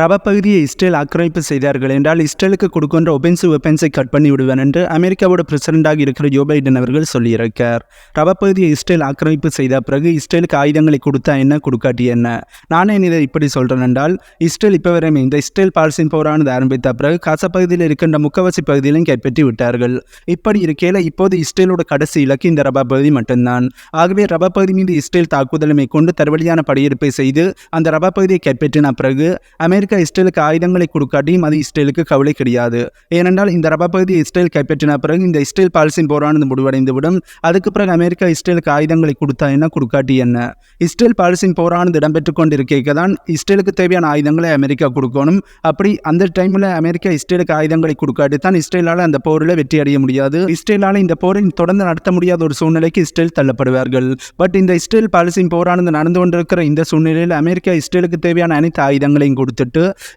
ரப பகுதியை இஸ்ரேல் ஆக்கிரமிப்பு செய்தார்கள் என்றால் இஸ்ரேலுக்கு கொடுக்கின்ற ஒபென்சிவ் வெப்பன்ஸை கட் பண்ணி விடுவேன் என்று அமெரிக்காவோட பிரசிடண்டாக இருக்கிற ஜோ பைடன் அவர்கள் சொல்லியிருக்கார். ரப பகுதியை இஸ்ரேல் ஆக்கிரமிப்பு செய்த பிறகு இஸ்ரேலுக்கு ஆயுதங்களை கொடுத்தா என்ன? கொடுக்காட்டி என்ன? நானே இதை இப்படி சொல்கிறேன் என்றால் இஸ்ரேல் இப்போ வரையுமே இந்த இஸ்ரேல் பாலஸ்தீன் போரானது ஆரம்பித்த பிறகு காசா பகுதியில் இருக்கின்ற முக்கவாசி பகுதியிலும் கைப்பற்றி விட்டார்கள். இப்படி இருக்கையில் இப்போது இஸ்ரேலோட கடைசி இலக்கு இந்த ரபா பகுதி மட்டும்தான். ஆகவே ரபா பகுதி மீது இஸ்ரேல் தாக்குதலை மேற்கொண்டு தரவழியான படையெடுப்பை செய்து அந்த ரபா பகுதியை கைப்பற்றின பிறகு அமெரிக்க இஸ்ரேலுக்கு ஆயுதங்களை கொடுக்காட்டியும் அது இஸ்ரேலுக்கு கவலை கிடையாது. ஏனென்றால் இந்த ரபா பகுதியை இஸ்ரேல் கைப்பற்றின பிறகு இந்த இஸ்ரேல் பாலிசின் போரானது முடிவடைந்து விடும் அதுக்கு பிறகு அமெரிக்கா இஸ்ரேலுக்கு ஆயுதங்களை கொடுத்தா என்ன கொடுக்காட்டி என்ன? இஸ்ரேல் பாலிசின் போரானது இடம்பெற்று கொண்டிருக்க தான் இஸ்ரேலுக்கு தேவையான ஆயுதங்களை அமெரிக்கா கொடுக்கணும். அப்படி அந்த டைமில் அமெரிக்கா இஸ்ரேலுக்கு ஆயுதங்களை கொடுக்காட்டி தான் இஸ்ரேலால் அந்த போரில் வெற்றி அடைய முடியாது. இஸ்ரேலால் இந்த போரை தொடர்ந்து நடத்த முடியாத ஒரு சூழ்நிலைக்கு இஸ்ரேல் தள்ளப்படுவார்கள். பட் இந்த இஸ்ரேல் பாலிசின் போரானது நடந்து கொண்டிருக்கிற இந்த சூழ்நிலையில் அமெரிக்கா இஸ்ரேலுக்கு தேவையான அனைத்து ஆயுதங்களையும் கொடுத்துட்டு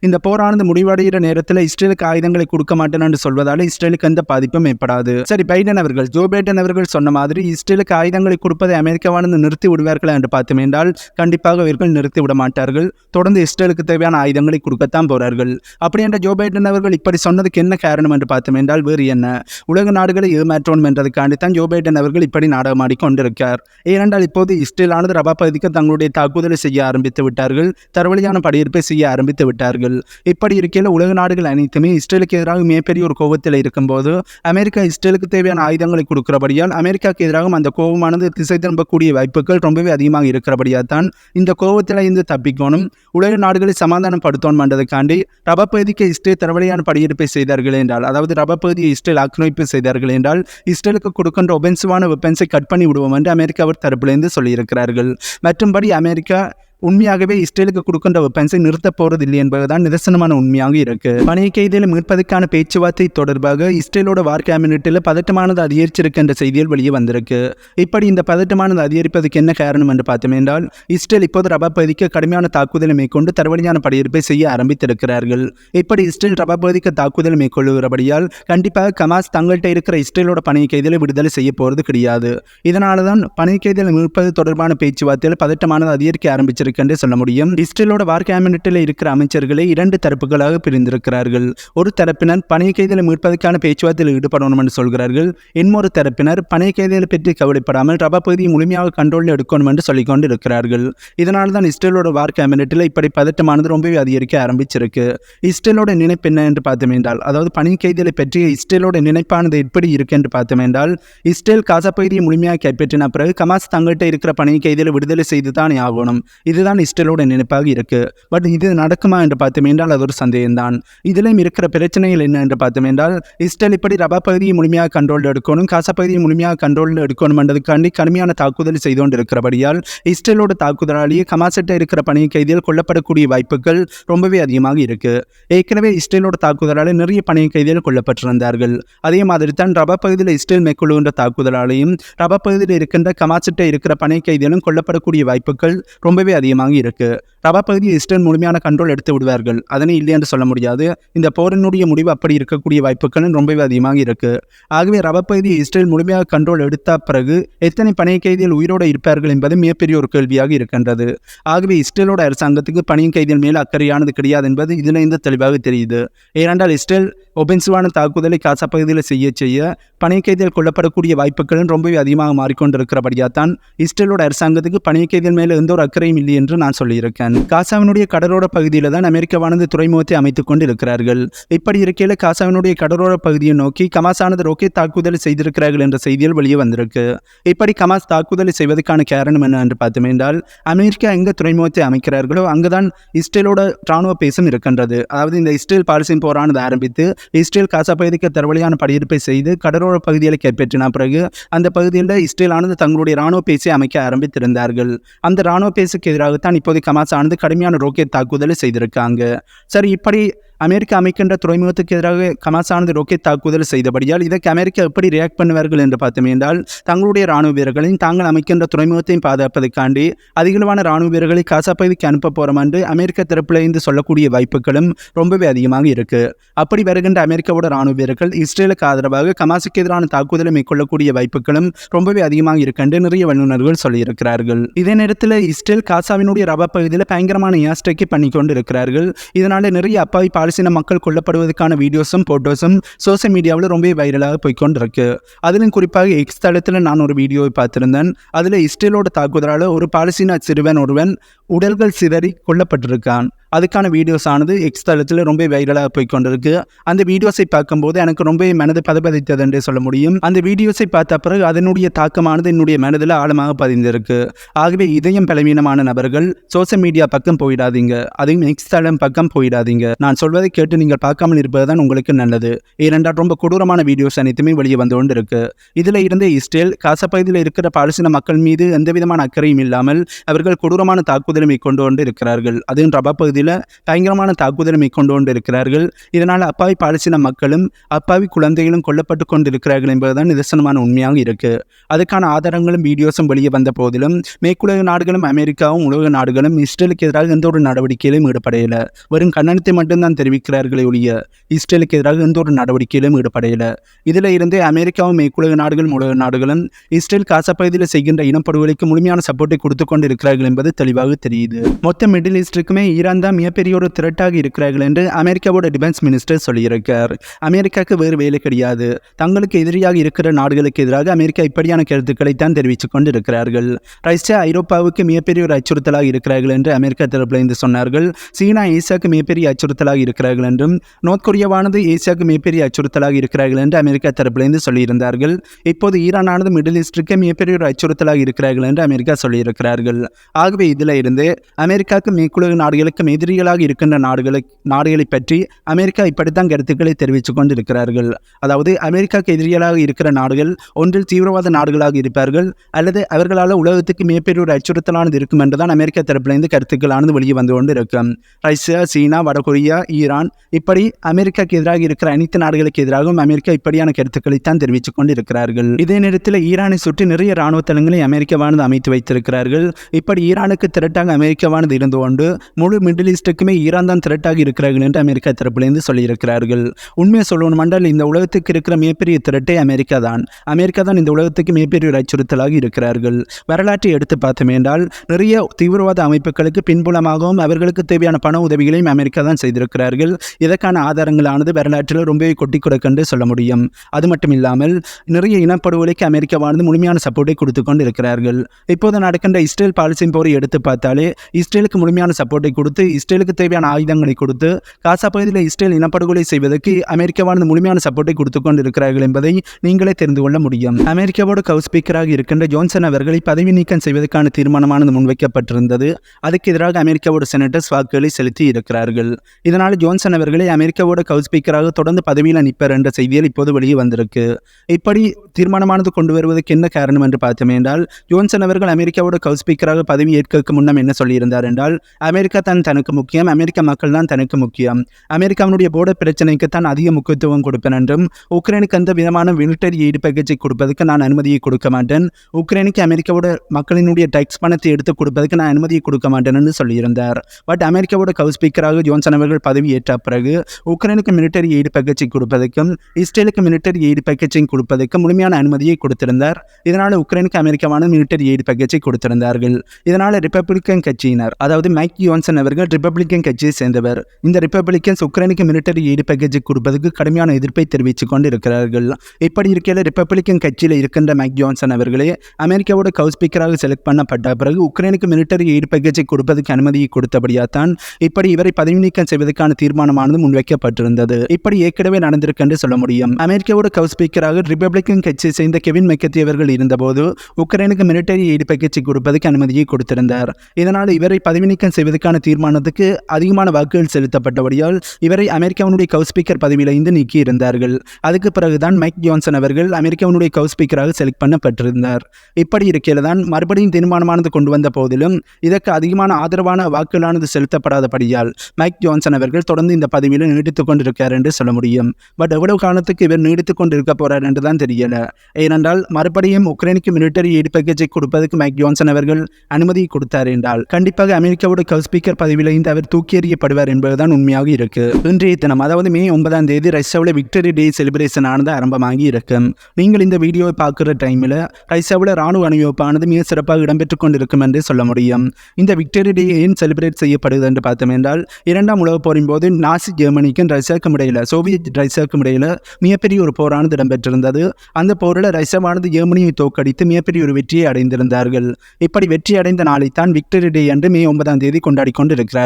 இந்த போரானது முடிவடைகிற நேரத்தில் இஸ்ரேலுக்கு ஆயுதங்களை கொடுக்க மாட்டேன் என்று சொல்வதால் இஸ்ரேலுக்கு எந்த பாதிப்பும் ஏற்படாது. சரி பைடன் அவர்கள் ஜோ பைடன் அவர்கள் சொன்ன மாதிரி இஸ்ரேலுக்கு ஆயுதங்களை கொடுப்பதை அமெரிக்காவானது நிறுத்தி விடுவார்கள் என்று பார்த்தோம் என்றால் கண்டிப்பாக இவர்கள் நிறுத்தி விட மாட்டார்கள். தொடர்ந்து இஸ்ரேலுக்கு தேவையான ஆயுதங்களை கொடுக்கத்தான் போறார்கள். அப்படி என்ற ஜோ பைடன் அவர்கள் இப்படி சொன்னதுக்கு என்ன காரணம் என்று பார்த்தோம் என்றால் வேறு என்ன? உலக நாடுகளை ஏமாற்றணும் என்றதுக்காண்டி தான் ஜோ பைடன் அவர்கள் இப்படி நாடகமாடி கொண்டிருக்கார் ஏனென்றால் இப்போது இஸ்ரேலானது ரபா பகுதிக்கு தங்களுடைய தாக்குதலை செய்ய ஆரம்பித்து விட்டார்கள் தரவழியான படையெடுப்பை செய்ய ஆரம்பித்து விட்டார்கள் இப்படி இருக்கையில் உலக நாடுகள் அனைத்துமே இஸ்ரேலுக்கு எதிராக மிகப்பெரிய ஒரு கோபத்தில் இருக்கும்போது அமெரிக்கா இஸ்ரேலுக்கு தேவையான ஆயுதங்களை கொடுக்கிறபடியால் அமெரிக்காவுக்கு எதிராகவும் அந்த கோபமானது திசை திரும்பக்கூடிய வாய்ப்புகள் ரொம்பவே அதிகமாக இருக்கிறபடியால் தான் இந்த கோபத்தில் இருந்து தப்பிக்கணும். உலக நாடுகளை சமாதானப்படுத்தணும் என்றதுக்காண்டி ரப பகுதிக்கு இஸ்ரேல் தரவழியான படையெடுப்பை செய்தார்கள் என்றால் அதாவது ரப பகுதியை இஸ்ரேல் ஆக்கிரமிப்பு செய்தார்கள் என்றால் இஸ்ரேலுக்கு கொடுக்கின்ற ஒபென்சிவான வெப்பன்ஸை கட் பண்ணி விடுவோம் என்று அமெரிக்காவர் தரப்பிலிருந்து சொல்லியிருக்கிறார்கள். மற்றும்படி அமெரிக்கா உண்மையாகவே இஸ்ரேலுக்கு கொடுக்கின்ற வெப்பன்ஸை நிறுத்தப் போறதில்லை என்பதுதான் நிதர்சனமான உண்மையாக இருக்கு. பணிய கைதியில் மீட்பதற்கான பேச்சுவார்த்தை தொடர்பாக இஸ்ரேலோட வார் கேபினெட்டில் பதட்டமானது அதிகரிச்சிருக்கின்ற செய்திகள் வெளியே வந்திருக்கு. இப்படி இந்த பதட்டமானது அதிகரிப்பதற்கு என்ன காரணம் என்று பார்த்தோம் என்றால் இஸ்ரேல் இப்போது ரபா பகுதிக்கு கடுமையான தாக்குதலை மேற்கொண்டு தரவழியான படையெடுப்பை செய்ய ஆரம்பித்திருக்கிறார்கள். இப்படி இஸ்ரேல் ரபா பகுதிக்கு தாக்குதல் மேற்கொள்ளுகிறபடியால் கண்டிப்பாக கமாஸ் தங்கள்கிட்ட இருக்கிற இஸ்ரேலோட பணிய கைதிகளை விடுதலை செய்ய போறது கிடையாது. இதனால தான் பணிய கைதிகளை மீட்பது தொடர்பான பேச்சுவார்த்தையில் பதட்டமானது அதிகரிக்க ஆரம்பிச்சிருக்கு. என்று சொல்ல முடியும். இஸ்ரேலோட வார் கேபினட்டில் இருக்கிற அமைச்சர்களை இரண்டு தரப்புகளாக பிரிந்திருக்கிறார்கள். ஒரு தரப்பினர் பணிய கைதிகளை மீட்பதற்கான பேச்சுவார்த்தையில் ஈடுபடணும் என்று சொல்கிறார்கள். இன்னொரு தரப்பினர் பணிய கைதிகளை பற்றி கவலைப்படாமல் ரபா பகுதியை முழுமையாக கண்ட்ரோலில் எடுக்கணும் என்று சொல்லிக் கொண்டு இருக்கிறார்கள் இதனால தான் இஸ்ரேலோட வார் கேபினட்டில் இப்படி பதட்டமானது ரொம்பவே அதிகரிக்க ஆரம்பிச்சிருக்கு. இஸ்ரேலோட நினைப்பு என்ன என்று பார்த்தோம் என்றால் அதாவது பணி கைதிகளை பற்றிய இஸ்ரேலோட நினைப்பானது எப்படி இருக்கு என்று பார்த்தோம் என்றால் இஸ்ரேல் காசா பகுதியை முழுமையாக கைப்பற்றின பிறகு கமாஸ் தங்கள்கிட்ட இருக்கிற பணி கைதிகளை விடுதலை செய்து தான் ஆகணும். இதுதான் இஸ்ரேலோட நினைப்பாக இருக்கு. பட் இது நடக்குமா என்று பார்த்தோம் என்றால் அது ஒரு சந்தேகம்தான். இதிலும் இருக்கிற பிரச்சனைகள் என்ன என்று பார்த்தோம் என்றால் இஸ்ரேல் இப்படி ரபா பகுதியை முழுமையாக கண்ட்ரோலில் எடுக்கணும் காசா பகுதியை முழுமையாக கண்ட்ரோலில் எடுக்கணும் என்றதுக்காண்டி கடுமையான தாக்குதல் செய்து கொண்டு இருக்கிறபடியால் இஸ்ரேலோட தாக்குதலாலேயே கமாசட்டை இருக்கிற பணி கைதிகள் கொல்லப்படக்கூடிய வாய்ப்புகள் ரொம்பவே அதிகமாக இருக்கு. ஏற்கனவே இஸ்ரேலோட தாக்குதலால் நிறைய பணிய கைதிகள் கொல்லப்பட்டிருந்தார்கள். அதே மாதிரி தான் ரபா பகுதியில் இஸ்ரேல் மேற்கொள்ளுகின்ற தாக்குதலாலையும் ரபா பகுதியில் இருக்கின்ற கமாசட்ட இருக்கிற பணிய கைதிகளும் கொல்லப்படக்கூடிய வாய்ப்புகள் ரொம்பவே அதிகமாக இருக்கு ரபா பகுதியை இஸ்ரேல் முழுமையான கண்ட்ரோல் எடுத்து விடுவார்கள். அதனை இல்லை என்று சொல்ல முடியாது. இந்த போரினுடைய முடிவு அப்படி இருக்கக்கூடிய வாய்ப்புகளும் ரொம்பவே அதிகமாக இருக்கு. ஆகவே ரபா பகுதி இஸ்ரேல் முழுமையாக கண்ட்ரோல் எடுத்த பிறகு எத்தனை பணிய கைதிகள் உயிரோடு இருப்பார்கள் என்பது மிகப்பெரிய ஒரு கேள்வியாக இருக்கின்றது. ஆகவே இஸ்ரேலோட அரசாங்கத்துக்கு பணிய கைதிகள் மேல் அக்கறையானது கிடையாது என்பது இதில் இருந்து தெளிவாக தெரியுது. ஏனென்றால் இஸ்ரேல் ஒபென்சிவான தாக்குதலை காசா பகுதியில் செய்ய செய்ய பணிய கைதிகள் கொல்லப்படக்கூடிய வாய்ப்புகளும் ரொம்பவே அதிகமாக மாறிக்கொண்டிருக்கிறபடியாக தான் இஸ்ரேலோட அரசாங்கத்துக்கு பணிய கைதிகள் மேல் எந்த ஒரு அக்கறையும் இல்லை என்று நான் சொல்லியிருக்கேன். காசாவினுடைய கடலோர பகுதியில் தான் அமெரிக்காவானது துறைமுகத்தை அமைத்துக் கொண்டிருக்கிறார்கள். இப்படி இருக்கையில் காசாவினுடைய கடலோர பகுதியை நோக்கி கமாஸானது ரோக்கெட் தாக்குதல் செய்திருக்கிறார்கள் என்ற செய்தியில் வெளியே வந்திருக்கு. இப்படி கமாஸ் தாக்குதலை செய்வதற்கான காரணம் என்ன என்று பார்த்தோம் என்றால் அமெரிக்கா எங்க துறைமுகத்தை அமைக்கிறார்களோ அங்குதான் இஸ்ரேலோட ராணுவ பேசும் இருக்கின்றது. அதாவது இந்த இஸ்ரேல் பாலஸ்தீன் போரானது ஆரம்பித்து இஸ்ரேல் காசா பகுதிக்கு தரவழியான படையெடுப்பை செய்து கடலோர பகுதிகளை கைப்பற்றின பிறகு அந்த பகுதியில் இஸ்ரேலானது தங்களுடைய ராணுவ பேசியை அமைக்க ஆரம்பித்திருந்தார்கள். அந்த ராணுவ பேசுக்கு எதிராகத்தான் இப்போது கமாஸ் ஆனது கடுமையான ரோக்கெட் தாக்குதலை செய்திருக்காங்க. சரி இப்படி அமெரிக்கா அமைக்கின்ற துறைமுகத்துக்கு எதிராக கமாசானது ராக்கெட் தாக்குதல் செய்தபடியால் இதற்கு அமெரிக்கா எப்படி ரியாக்ட் பண்ணுவார்கள் என்று பார்த்தோம் என்றால் தங்களுடைய ராணுவ வீரர்களையும் தாங்கள் அமைக்கின்ற துறைமுகத்தையும் பாதுகாப்பதற்காண்டி அதிகளவான ராணுவ வீரர்களை காசா பகுதிக்கு அனுப்ப போறோம் என்று அமெரிக்க தரப்பிலிருந்து சொல்லக்கூடிய வாய்ப்புகளும் ரொம்பவே அதிகமாக இருக்கு. அப்படி வருகின்ற அமெரிக்காவோட ராணுவ வீரர்கள் இஸ்ரேலுக்கு ஆதரவாக கமாசுக்கு எதிரான தாக்குதலை மேற்கொள்ளக்கூடிய வாய்ப்புகளும் ரொம்பவே அதிகமாக இருக்கு என்று நிறைய வல்லுநர்கள் சொல்லியிருக்கிறார்கள். இதே நேரத்தில் இஸ்ரேல் காசாவினுடைய ரபா பகுதியில் பயங்கரமான ஏஸ்ட்ரைக்கு பண்ணி கொண்டு இருக்கிறார்கள் இதனால நிறைய அப்பாவி பாலஸ்தீன மக்கள் கொல்லப்படுவதற்கான வீடியோஸும் ஃபோட்டோஸும் சோசியல் மீடியாவில் ரொம்பவே வைரலாக போய்க்கொண்டிருக்கு. அதிலும் குறிப்பாக எக்ஸ் தளத்தில் நான் ஒரு வீடியோவை பார்த்திருந்தேன். அதில் இஸ்ரேலோட தாக்குதலால் ஒரு பாலஸ்தீன சிறுவன் ஒருவன் உடல்கள் சிதறி கொல்லப்பட்டிருக்கான். அதுக்கான வீடியோஸ் ஆனது எக்ஸ் தளத்தில் ரொம்ப வைரலாக போய் கொண்டிருக்கு அந்த வீடியோஸை பார்க்கும்போது எனக்கு ரொம்ப மனது பதபதித்தது என்று சொல்ல முடியும். அந்த வீடியோஸை பார்த்த பிறகு அதனுடைய தாக்கமானது என்னுடைய மனதில் ஆழமாக பதிந்திருக்கு. ஆகவே இதயம் பலவீனமான நபர்கள் சோசியல் மீடியா பக்கம் போயிடாதீங்க. அதையும் எக்ஸ் தளம் பக்கம் போயிடாதீங்க. நான் சொல்வதை கேட்டு நீங்கள் பார்க்காமல் இருப்பது தான் உங்களுக்கு நல்லது. ஏனென்றால் ரொம்ப கொடூரமான வீடியோஸ் அனைத்துமே வெளியே வந்து கொண்டு இருக்கு இதில் இருந்த இஸ்ரேல் காசப்பகுதியில் இருக்கிற பாலஸ்தீன மக்கள் மீது எந்தவிதமான அக்கறையும் இல்லாமல் அவர்கள் கொடூரமான தாக்குதலை மேற்கொண்டு கொண்டு இருக்கிறார்கள் அதுவும் ரபா பகுதியில் பகுதியில் பயங்கரமான தாக்குதலை மேற்கொண்டு கொண்டு இருக்கிறார்கள் இதனால் அப்பாவி பாலஸ்தீன மக்களும் அப்பாவி குழந்தைகளும் கொல்லப்பட்டு கொண்டிருக்கிறார்கள் என்பதுதான் நிதர்சனமான உண்மையாக இருக்குது அதுக்கான ஆதாரங்களும் வீடியோஸும் வெளியே வந்த போதிலும் மேற்குலக நாடுகளும் அமெரிக்காவும் உலக நாடுகளும் இஸ்ரேலுக்கு எதிராக எந்த ஒரு நடவடிக்கையிலும் ஈடுபடையல வெறும் கண்டனத்தை மட்டும்தான் தெரிவிக்கிறார்களே ஒழிய இஸ்ரேலுக்கு எதிராக எந்த ஒரு நடவடிக்கையிலும் ஈடுபடையல இதில் இருந்தே அமெரிக்காவும் மேற்குலக நாடுகளும் உலக நாடுகளும் இஸ்ரேல் காசா பகுதியில் செய்கின்ற இனப்படுகொலைக்கு முழுமையான சப்போர்ட்டை கொடுத்து கொண்டு இருக்கிறார்கள் என்பது தெளிவாக தெரியுது. மொத்த மிடில் ஈஸ்டுக்குமே ஈரான் தான் மிகப்பெரிய ஒரு திரட்டாக இருக்கிறார்கள் என்று அமெரிக்காவோட டிஃபென்ஸ் மினிஸ்டர் சொல்லியிருக்கார். அமெரிக்காவுக்கு வேறு வேலை கிடையாது. தங்களுக்கு எதிரியாக இருக்கிற நாடுகளுக்கு எதிராக அமெரிக்கா இப்படியான கருத்துக்களை தான் தெரிவித்துக் கொண்டு இருக்கிறார்கள் ரஷ்யா ஐரோப்பாவுக்கு மிகப்பெரிய ஒரு அச்சுறுத்தலாக இருக்கிறார்கள் என்று அமெரிக்கா தரப்பில் இருந்து சொன்னார்கள். சீனா ஏசியாவுக்கு மிகப்பெரிய அச்சுறுத்தலாக இருக்கிறார்கள் என்றும் நோர்த் கொரியாவானது ஏசியாவுக்கு மிகப்பெரிய அச்சுறுத்தலாக இருக்கிறார்கள் என்று அமெரிக்கா தரப்பிலிருந்து சொல்லியிருந்தார்கள். இப்போது ஈரானானது மிடில் ஈஸ்டுக்கு மிகப்பெரிய ஒரு அச்சுறுத்தலாக இருக்கிறார்கள் என்று அமெரிக்கா சொல்லியிருக்கிறார்கள். ஆகவே இதில் இருந்து அமெரிக்காவுக்கு மேற்குலக நாடுகளுக்கு எதிரிகளாக இருக்கின்ற நாடுகளை நாடுகளை பற்றி அமெரிக்கா இப்படித்தான் கருத்துக்களை தெரிவித்து கொண்டிருக்கிறார்கள். அதாவது அமெரிக்காவுக்கு எதிரிகளாக இருக்கிற நாடுகள் ஒன்றில் தீவிரவாத நாடுகளாக இருப்பார்கள் அல்லது அவர்களால் உலகத்துக்கு மிகப்பெரிய ஒரு அச்சுறுத்தலானது இருக்கும் என்றுதான் அமெரிக்கா தரப்பிலிருந்து கருத்துக்களானது வெளியே வந்து கொண்டு இருக்கும் ரஷ்யா சீனா வடகொரியா ஈரான் இப்படி அமெரிக்காவுக்கு எதிராக இருக்கிற அனைத்து நாடுகளுக்கு எதிராகவும் அமெரிக்கா இப்படியான கருத்துக்களை தான் தெரிவித்துக் கொண்டிருக்கிறார்கள். இதே நேரத்தில் ஈரானை சுற்றி நிறைய ராணுவ தளங்களை அமெரிக்காவானது அமைத்து வைத்திருக்கிறார்கள். இப்படி ஈரானுக்கு திரட்டாக அமெரிக்காவானது இருந்து கொண்டு முழு மிடில் ஈஸ்டுக்குமே ஈரான் தான் திரட்டாக இருக்கிறார்கள் என்று அமெரிக்கா தரப்பிலிருந்து சொல்லியிருக்கிறார்கள். உண்மையை சொல்லணும் என்றால் இந்த உலகத்துக்கு இருக்கிற மிகப்பெரிய திரட்டே அமெரிக்கா தான். அமெரிக்கா தான் இந்த உலகத்துக்கு மிகப்பெரிய ஒரு அச்சுறுத்தலாக இருக்கிறார்கள். வரலாற்றை எடுத்து பார்த்தோம் என்றால் நிறைய தீவிரவாத அமைப்புகளுக்கு பின்புலமாகவும் அவர்களுக்கு தேவையான பண உதவிகளையும் அமெரிக்கா தான் செய்திருக்கிறார்கள். இதற்கான ஆதாரங்களானது வரலாற்றில் ரொம்பவே கொட்டி கொடுக்கென்று சொல்ல முடியும். அது மட்டும் இல்லாமல் நிறைய இனப்படுகொலைக்கு அமெரிக்காவானது முழுமையான சப்போர்ட்டை கொடுத்து கொண்டு இருக்கிறார்கள் இப்போது நடக்கின்ற இஸ்ரேல் பாலிசின் போரை எடுத்து பார்த்தாலே இஸ்ரேலுக்கு முழுமையான சப்போர்ட்டை கொடுத்து இஸ்ரேலுக்கு தேவையான ஆயுதங்களை கொடுத்து காசா பகுதியில் இஸ்ரேல் இனப்படுகொலை செய்வதற்கு அமெரிக்காவானது முழுமையான சப்போர்ட்டை கொடுத்து கொண்டு இருக்கிறார்கள் என்பதை நீங்களே தெரிந்து கொள்ள முடியும். அமெரிக்காவோட கவு ஸ்பீக்கராக இருக்கின்ற ஜோன்சன் அவர்களை பதவி நீக்கம் செய்வதற்கான தீர்மானமானது முன்வைக்கப்பட்டிருந்தது. அதுக்கு எதிராக அமெரிக்காவோட செனட்டர்ஸ் வாக்குகளை செலுத்தி இருக்கிறார்கள். இதனால் ஜோன்சன் அவர்களை அமெரிக்காவோட கவு ஸ்பீக்கராக தொடர்ந்து பதவியில் நிற்பர் என்ற செய்தியில் இப்போது வெளியே வந்திருக்கு. இப்படி தீர்மானமானது கொண்டு வருவதற்கு என்ன காரணம் என்று பார்த்தோம் என்றால் ஜோன்சன் அவர்கள் அமெரிக்காவோட கவு ஸ்பீக்கராக பதவி ஏற்க முன்னம் என்ன சொல்லியிருந்தார் என்றால் அமெரிக்கா தன் தனக்கு முக்கியம் அமெரிக்க மக்கள் தான் தனக்கு முக்கியம். அமெரிக்காவினுடைய போர்டர் பிரச்சனைக்கு தான் அதிக முக்கியத்துவம் கொடுப்பேன் என்றும் உக்ரைனுக்கு எந்த விதமான மிலிட்டரி எய்டு பேக்கேஜை கொடுப்பதற்கு நான் அனுமதியை கொடுக்க மாட்டேன். உக்ரைனுக்கு அமெரிக்காவோட மக்களினுடைய டேக்ஸ் பணத்தை எடுத்து கொடுப்பதற்கு நான் அனுமதியை கொடுக்க மாட்டேன் என்று சொல்லியிருந்தார். பட் அமெரிக்காவோட கவு ஸ்பீக்கராக ஜோன்சன் அவர்கள் பதவி ஏற்ற பிறகு உக்ரைனுக்கு மிலிட்டரி எய்டு பேக்கேஜை கொடுப்பதற்கும் இஸ்ரேலுக்கு மிலிட்டரி எய்டு பேக்கேஜையும் கொடுப்பதற்கு முழுமையான அனுமதியை கொடுத்திருந்தார். இதனால் உக்ரைனுக்கு அமெரிக்காவான மிலிட்டரி எய்டு பேக்கேஜை கொடுத்திருந்தார்கள். இதனால் ரிப்பப்ளிக்கன் கட்சியினர் அதாவது மைக் யோன்சன் அவர்கள் ரிப்பப்ளிக்கன் கட்சியை சேர்ந்தவர். இந்த ரிப்பப்ளிக்கன்ஸ் உக்ரைனுக்கு மிலிட்டரி எய்டு பேக்கேஜை கொடுப்பதற்கு கடுமையான எதிர்ப்பை தெரிவித்துக் கொண்டு இருக்கிறார்கள் இப்படி இருக்கையில் ரிப்பப்ளிக்கன் கட்சியில் இருக்கின்ற மேக் ஜான்சன் அவர்களே அமெரிக்காவோட கவு ஸ்பீக்கராக செலக்ட் பண்ணப்பட்ட பிறகு உக்ரைனுக்கு மிலிட்டரி எய்டு பேக்கேஜை கொடுப்பதற்கு அனுமதியை கொடுத்தபடியாக தான் இப்படி இவரை பதவி நீக்கம் செய்வதற்கான தீர்மானமானது முன்வைக்கப்பட்டிருந்தது. இப்படி ஏற்கனவே நடந்திருக்கு என்று சொல்ல முடியும். அமெரிக்காவோட கவு ஸ்பீக்கராக ரிப்பப்ளிக்கன் கட்சியை சேர்ந்த கெவின் மெக்கத்தி அவர்கள் இருந்தபோது உக்ரைனுக்கு மிலிட்டரி எய்டு பேக்கேஜை கொடுப்பதற்கு அனுமதியை கொடுத்திருந்தார். இதனால் இவரை பதவி நீக்கம் செய்வதற்கான தீர்மானம் மாற்றத்துக்கு அதிகமான வாக்குகள் செலுத்தப்பட்டபடியால் இவரை அமெரிக்காவினுடைய கவுஸ்பீக்கர் பதவியிலிருந்து நீக்கி இருந்தார்கள் அதுக்கு பிறகுதான் மைக் ஜான்சன் அவர்கள் அமெரிக்காவினுடைய கவுஸ்பீக்கராக செலக்ட் பண்ணப்பட்டிருந்தார். இப்படி இருக்கையில் தான் மறுபடியும் தீர்மானமானது கொண்டு வந்த போதிலும் இதற்கு அதிகமான ஆதரவான வாக்குகளானது செலுத்தப்படாதபடியால் மைக் ஜான்சன் அவர்கள் தொடர்ந்து இந்த பதவியில் நீடித்துக் கொண்டிருக்கார் என்று சொல்ல முடியும். பட் எவ்வளவு காலத்துக்கு இவர் நீடித்துக் கொண்டிருக்க போறார் என்று தான் தெரியல. ஏனென்றால் மறுபடியும் உக்ரைனுக்கு மிலிட்டரி எய்ட் பேக்கேஜை கொடுப்பதற்கு மைக் ஜான்சன் அவர்கள் அனுமதி கொடுத்தார் என்றால் கண்டிப்பாக அமெரிக்காவோட கவுஸ்பீக்கர் ஸ்பீக்கர் பதவியிலிருந்து அவர் தூக்கி எறியப்படுவார் என்பதுதான் உண்மையாக இருக்கு. இன்றைய தினம் அதாவது மே ஒன்பதாம் தேதி ரஷ்யாவில் விக்டரி டே செலிப்ரேஷன் ஆனது ஆரம்பமாகி இருக்கும் நீங்கள் இந்த வீடியோவை பார்க்குற டைமில் ரஷ்யாவில் ராணுவ அணிவகுப்பானது மிக சிறப்பாக இடம்பெற்றுக் கொண்டிருக்கும் என்று சொல்ல முடியும். இந்த விக்டரி டே ஏன் செலிப்ரேட் செய்யப்படுகிறது என்று பார்த்தோம் என்றால் இரண்டாம் உலகப் போரின் போது நாசி ஜெர்மனிக்கும் ரஷ்யாவுக்கும் இடையில சோவியத் ரஷ்யாவுக்கும் இடையில மிகப்பெரிய ஒரு போரானது இடம்பெற்றிருந்தது. அந்த போரில் ரஷ்யாவானது ஜெர்மனியை தோற்கடித்து மிகப்பெரிய ஒரு வெற்றியை அடைந்திருந்தார்கள். இப்படி வெற்றி அடைந்த நாளைத்தான் விக்டரி டே என்று மே ஒன்பதாம் தேதி கொண்டாடி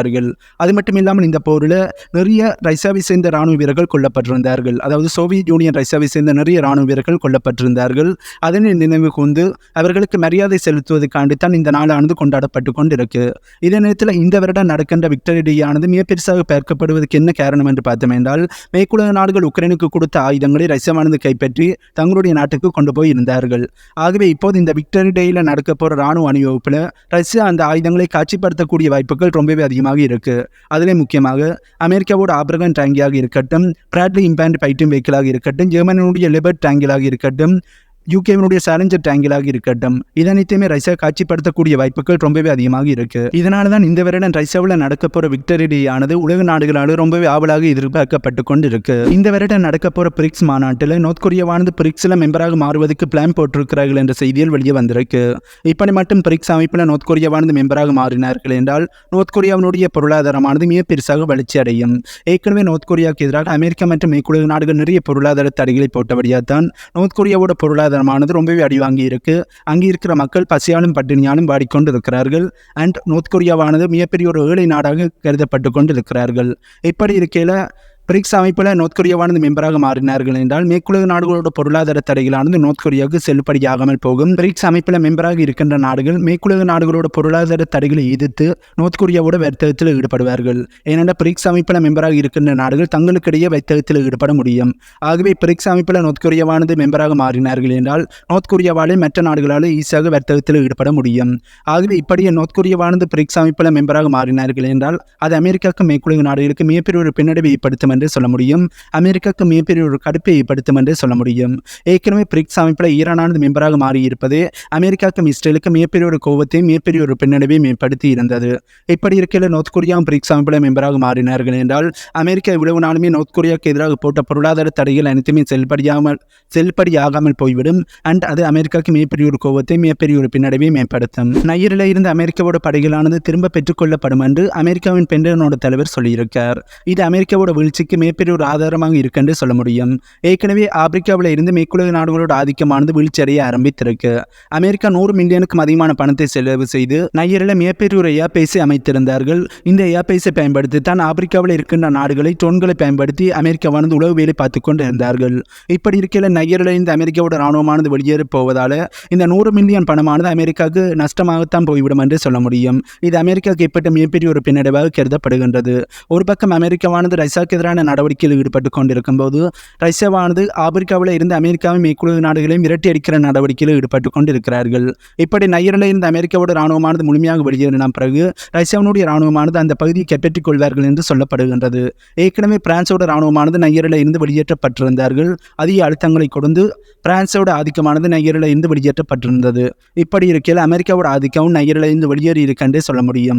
கொல்லப்பட்டிருந்தார்கள். அது மட்டும் இல்லாமல் இந்த போரில் நிறைய ரஷ்யாவை சேர்ந்த ராணுவ வீரர்கள் கொல்லப்பட்டிருந்தார்கள். அதாவது சோவியத் யூனியன் ரஷ்யாவை சேர்ந்த நிறைய ராணுவ வீரர்கள் கொல்லப்பட்டிருந்தார்கள். அதனை நினைவு கூர்ந்து அவர்களுக்கு மரியாதை செலுத்துவதற்காண்டி தான் இந்த நாளானது கொண்டாடப்பட்டு கொண்டிருக்கு. இதே நேரத்தில் இந்த வருடம் நடக்கின்ற விக்டரி டேயானது மிக பெருசாக பார்க்கப்படுவதற்கு என்ன காரணம் என்று பார்த்தோம் என்றால் மேற்குலக நாடுகள் உக்ரைனுக்கு கொடுத்த ஆயுதங்களை ரஷ்யமானது கைப்பற்றி தங்களுடைய நாட்டுக்கு கொண்டு போய் இருந்தார்கள். ஆகவே இப்போது இந்த விக்டரி டேயில் நடக்க போகிற ராணுவ அணிவகுப்பில் ரஷ்யா அந்த ஆயுதங்களை காட்சிப்படுத்தக்கூடிய வாய்ப்புகள் ரொம்பவே அதிகம் அதிகமாக இருக்கு. அதிலே முக்கியமாக அமெரிக்காவோட ஆப்ரகன் டேங்கியாக இருக்கட்டும் பிராட்லி இம்பேண்ட் பைட்டும் வெஹிக்கிளாக இருக்கட்டும் ஜெர்மனியுடைய லிபர்ட் டேங்கிலாக இருக்கட்டும் யூகேவினுடைய சேலஞ்சர் டேங்கிலாக இருக்கட்டும் இதனைத்தையுமே ரஷ்யா காட்சிப்படுத்தக்கூடிய வாய்ப்புகள் ரொம்பவே அதிகமாக இருக்கு. இதனால தான் இந்த வருடம் ரஷ்யாவில் நடக்க போற விக்டரி டே ஆனது உலக நாடுகளால் ரொம்பவே ஆவலாக எதிர்பார்க்கப்பட்டு கொண்டு இருக்கு இந்த வருடம் நடக்க போற பிரிக்ஸ் மாநாட்டில் நோர்த் கொரியாவானது பிரிக்ஸ்ல மெம்பராக மாறுவதற்கு பிளான் போட்டிருக்கிறார்கள் என்ற செய்தியில் வெளியே வந்திருக்கு. இப்படி மட்டும் பிரிக்ஸ் அமைப்பில் நோர்த் கொரியாவானது மெம்பராக மாறினார்கள் என்றால் நோர்த் கொரியாவினுடைய பொருளாதாரமானது மிக பெருசாக வளர்ச்சி அடையும் ஏற்கனவே நோர்த் கொரியாவுக்கு எதிராக அமெரிக்கா மற்றும் மேற்குலக நாடுகள் நிறைய பொருளாதார தடைகளை போட்டபடியாக தான் நோர்த் கொரியாவோட பொருளாதார பொருளாதாரமானது ரொம்பவே அடிவாங்கி இருக்கு அங்கே இருக்கிற மக்கள் பசியாலும் பட்டினியாலும் வாடிக்கொண்டு இருக்கிறார்கள் அண்ட் நோர்த் கொரியாவானது மிகப்பெரிய ஒரு ஏழை நாடாக கருதப்பட்டு கொண்டு இருக்கிறார்கள் இப்படி இருக்கையில் பிரிக்ஸ் அமைப்பில் நோர்த் கொரியாவானது மெம்பராக மாறினார்கள் என்றால் மேற்குலக நாடுகளோட பொருளாதார தடைகளானது நோர்த் கொரியாவுக்கு செல்லுபடியாகாமல் போகும். பிரிக்ஸ் அமைப்பில் மெம்பராக இருக்கின்ற நாடுகள் மேற்குலக நாடுகளோட பொருளாதார தடைகளை எதிர்த்து நோர்த் கொரியாவோட வர்த்தகத்தில் ஈடுபடுவார்கள். ஏனென்றால் பிரிக்ஸ் அமைப்பில் மெம்பராக இருக்கின்ற நாடுகள் தங்களுக்கிடையே வர்த்தகத்தில் ஈடுபட முடியும். ஆகவே பிரிக்ஸ் அமைப்பில் நோர்த் கொரியாவானது மெம்பராக மாறினார்கள் என்றால் நோர்த் கொரியாவாலே மற்ற நாடுகளால் ஈஸியாக வர்த்தகத்தில் ஈடுபட முடியும். ஆகவே இப்படியே நோர்த் கொரியாவானது பிரிக்ஸ் அமைப்பில் மெம்பராக மாறினார்கள் என்றால் அது அமெரிக்காவுக்கு மேற்குலக நாடுகளுக்கு மிகப்பெரிய ஒரு பின்னடைவை ஏற்படுத்தும் என்று சொல்ல முடியும். அமெரிக்காவுக்கு மிகப்பெரிய ஒரு கடுப்பை ஏற்படுத்தும் என்று சொல்ல முடியும். ஏற்கனவே பிரிக்ஸ் அமைப்பில் ஈரானானது மெம்பராக மாறியிருப்பது அமெரிக்காவுக்கும் இஸ்ரேலுக்கும் மிகப்பெரிய ஒரு கோபத்தையும் மிகப்பெரிய ஒரு பின்னடைவையும் ஏற்படுத்தி இருந்தது இப்படி இருக்கையில் நோர்த் கொரியாவும் பிரிக்ஸ் அமைப்பில் மெம்பராக மாறினார்கள் என்றால் அமெரிக்கா இவ்வளவு நாளுமே நோர்த் கொரியாவுக்கு எதிராக போட்ட பொருளாதார தடைகள் அனைத்துமே செல்படியாமல் செல்படியாகாமல் போய்விடும். அண்ட் அது அமெரிக்காவுக்கு மிகப்பெரிய ஒரு கோபத்தை மிகப்பெரிய ஒரு பின்னடைவையும் ஏற்படுத்தும். நையரில் இருந்து அமெரிக்காவோட படைகளானது திரும்ப பெற்றுக்கொள்ளப்படும் என்று அமெரிக்காவின் பெண்டனோட தலைவர் சொல்லியிருக்கார். இது அமெரிக்காவோட வீழ்ச்சி வளர்ச்சிக்கு மிகப்பெரிய ஒரு ஆதாரமாக இருக்குன்னு சொல்ல முடியும் ஏற்கனவே ஆப்பிரிக்காவில் இருந்து மேற்குலக நாடுகளோட ஆதிக்கமானது வீழ்ச்சியடைய ஆரம்பித்திருக்கு அமெரிக்கா நூறு மில்லியனுக்கும் அதிகமான பணத்தை செலவு செய்து நையரில் மிகப்பெரிய ஒரு ஏர்பேஸை அமைத்திருந்தார்கள் இந்த ஏர்பேஸை பயன்படுத்தி தான் ஆப்பிரிக்காவில் இருக்கின்ற நாடுகளை ட்ரோன்களை பயன்படுத்தி அமெரிக்காவானது உளவு வேலை பார்த்து கொண்டு இருந்தார்கள் இப்படி இருக்கையில் நையரில் இருந்து அமெரிக்காவோட ராணுவமானது வெளியேறி போவதால் இந்த நூறு மில்லியன் பணமானது அமெரிக்காவுக்கு நஷ்டமாகத்தான் போய்விடும் என்று சொல்ல முடியும் இது அமெரிக்காவுக்கு ஏற்பட்ட மிகப்பெரிய ஒரு பின்னடைவாக கருதப்படுகின்றது ஒரு பக்கம் அமெரிக்காவானது ரஷ்யாவுக்கு எதிரான நடவடிக்கையில் ஈடுபட்டு கொண்டிருக்கும் போது ரஷ்யாவானது ஆப்பிரிக்காவில் இருந்து அமெரிக்காவும் மேற்குழு நாடுகளையும் விரட்டி அடிக்கிற நடவடிக்கையில் ஈடுபட்டு கொண்டிருக்கிறார்கள். இப்படி நையரில் இருந்து அமெரிக்காவோட ராணுவமானது முழுமையாக வெளியேறின பிறகு ரஷ்யாவினுடைய ராணுவமானது அந்த பகுதியை கைப்பற்றிக் கொள்வார்கள் என்று சொல்லப்படுகின்றது. ஏற்கனவே பிரான்சோட ராணுவமானது நையரில் இருந்து வெளியேற்றப்பட்டிருந்தார்கள். அதிக அழுத்தங்களை கொடுத்து பிரான்சோட ஆதிக்கமானது நையரில் இருந்து வெளியேற்றப்பட்டிருந்தது. இப்படி இருக்கையில் அமெரிக்காவோட ஆதிக்கம் நையரில் இருந்து வெளியேறி இருக்கென்றே சொல்ல முடியும்.